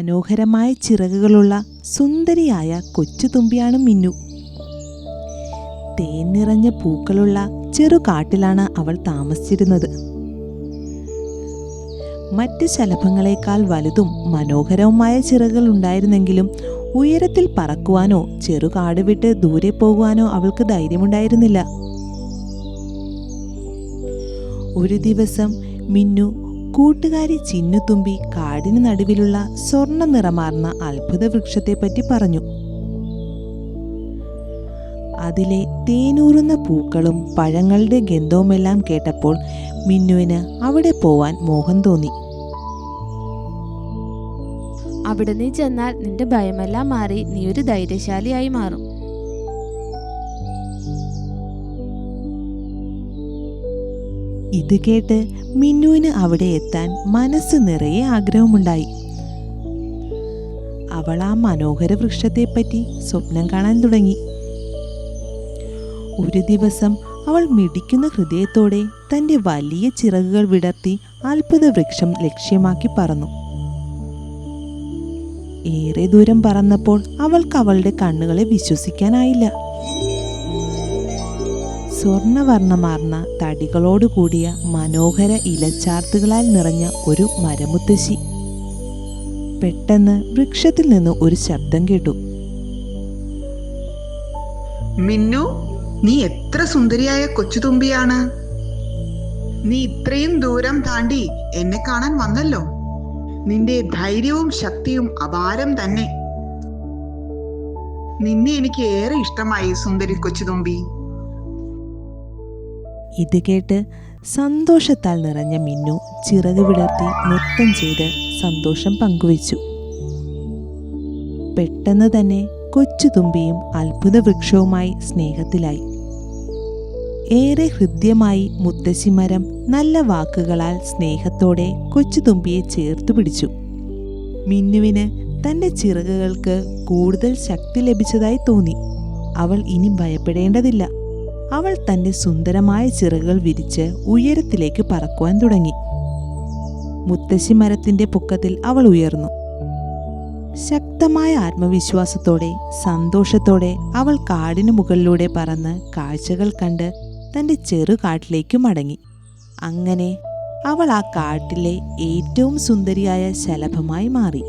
മനോഹരമായ ചിറകുകളുള്ള സുന്ദരിയായ കൊച്ചുതുമ്പിയാണ് മിന്നു. തേൻ നിറഞ്ഞ പൂക്കളുള്ള ചെറു കാട്ടിലാണ് അവൾ താമസിച്ചിരുന്നത്. മറ്റ് ശലഭങ്ങളെക്കാൾ വലുതും മനോഹരവുമായ ചിറകുകൾ ഉണ്ടായിരുന്നെങ്കിലും ഉയരത്തിൽ പറക്കുവാനോ ചെറുകാട് വിട്ട് ദൂരെ പോകുവാനോ അവൾക്ക് ധൈര്യമുണ്ടായിരുന്നില്ല. ഒരു ദിവസം മിന്നു കൂട്ടുകാരി ചിന്നുതുമ്പി കാടിന് നടുവിലുള്ള സ്വർണ നിറമാർന്ന അത്ഭുത വൃക്ഷത്തെപ്പറ്റി പറഞ്ഞു. അതിലെ തേനൂറുന്ന പൂക്കളും പഴങ്ങളുടെ ഗന്ധവുമെല്ലാം കേട്ടപ്പോൾ മിന്നുവിന് അവിടെ പോവാൻ മോഹം തോന്നി. അവിടെ നീ ചെന്നാൽ നിന്റെ ഭയമെല്ലാം മാറി നീ ഒരു ധൈര്യശാലിയായി മാറും. ഇത് കേട്ട് മിന്നുവിന് അവിടെ എത്താൻ മനസ്സ് നിറയെ ആഗ്രഹമുണ്ടായി. അവൾ ആ മനോഹര വൃക്ഷത്തെപ്പറ്റി സ്വപ്നം കാണാൻ തുടങ്ങി. ഒരു ദിവസം അവൾ മിടിക്കുന്ന ഹൃദയത്തോടെ തന്റെ വലിയ ചിറകുകൾ വിടർത്തി അത്ഭുത വൃക്ഷം ലക്ഷ്യമാക്കി പറന്നു. ഏറെ ദൂരം പറന്നപ്പോൾ അവൾക്ക് അവളുടെ കണ്ണുകളെ വിശ്വസിക്കാനായില്ല. സ്വർണവർണമാർന്ന തടികളോട് കൂടിയ മനോഹര ഇലച്ചാർത്തുകളാൽ നിറഞ്ഞ ഒരു മരമുത്തശ്ശി. പെട്ടെന്ന് വൃക്ഷത്തിൽ നിന്ന് ഒരു ശബ്ദം കേട്ടു. മിന്നു നീ എത്ര സുന്ദരിയായ കൊച്ചുതുമ്പിയാണ്. നീ ഇത്രയും ദൂരം താണ്ടി എന്നെ കാണാൻ വന്നല്ലോ. നിന്റെ ധൈര്യവും ശക്തിയും അപാരം തന്നെ. നിന്നെ എനിക്ക് ഏറെ ഇഷ്ടമായി സുന്ദരി കൊച്ചുതുമ്പി. ഇത് കേട്ട് സന്തോഷത്താൽ നിറഞ്ഞ മിന്നു ചിറക് വിടർത്തി നൃത്തം ചെയ്ത് സന്തോഷം പങ്കുവച്ചു. പെട്ടെന്ന് തന്നെ കൊച്ചുതുമ്പിയും അത്ഭുത വൃക്ഷവുമായി സ്നേഹത്തിലായി. ഏറെ ഹൃദ്യമായി മുത്തശ്ശിമരം നല്ല വാക്കുകളാൽ സ്നേഹത്തോടെ കൊച്ചുതുമ്പിയെ ചേർത്തു പിടിച്ചു. മിന്നുവിന് തന്റെ ചിറകുകൾക്ക് കൂടുതൽ ശക്തി ലഭിച്ചതായി തോന്നി. അവൾ ഇനി ഭയപ്പെടേണ്ടതില്ല. അവൾ തന്റെ സുന്ദരമായ ചിറകുകൾ വിരിച്ച് ഉയരത്തിലേക്ക് പറക്കുവാൻ തുടങ്ങി. മുത്തശ്ശി മരത്തിന്റെ പൊക്കത്തിൽ അവൾ ഉയർന്നു. ശക്തമായ ആത്മവിശ്വാസത്തോടെ സന്തോഷത്തോടെ അവൾ കാടിനു മുകളിലൂടെ പറന്ന് കാഴ്ചകൾ കണ്ട് തന്റെ ചെറുകാട്ടിലേക്ക് മടങ്ങി. അങ്ങനെ അവൾ ആ കാട്ടിലെ ഏറ്റവും സുന്ദരിയായ ശലഭമായി മാറി.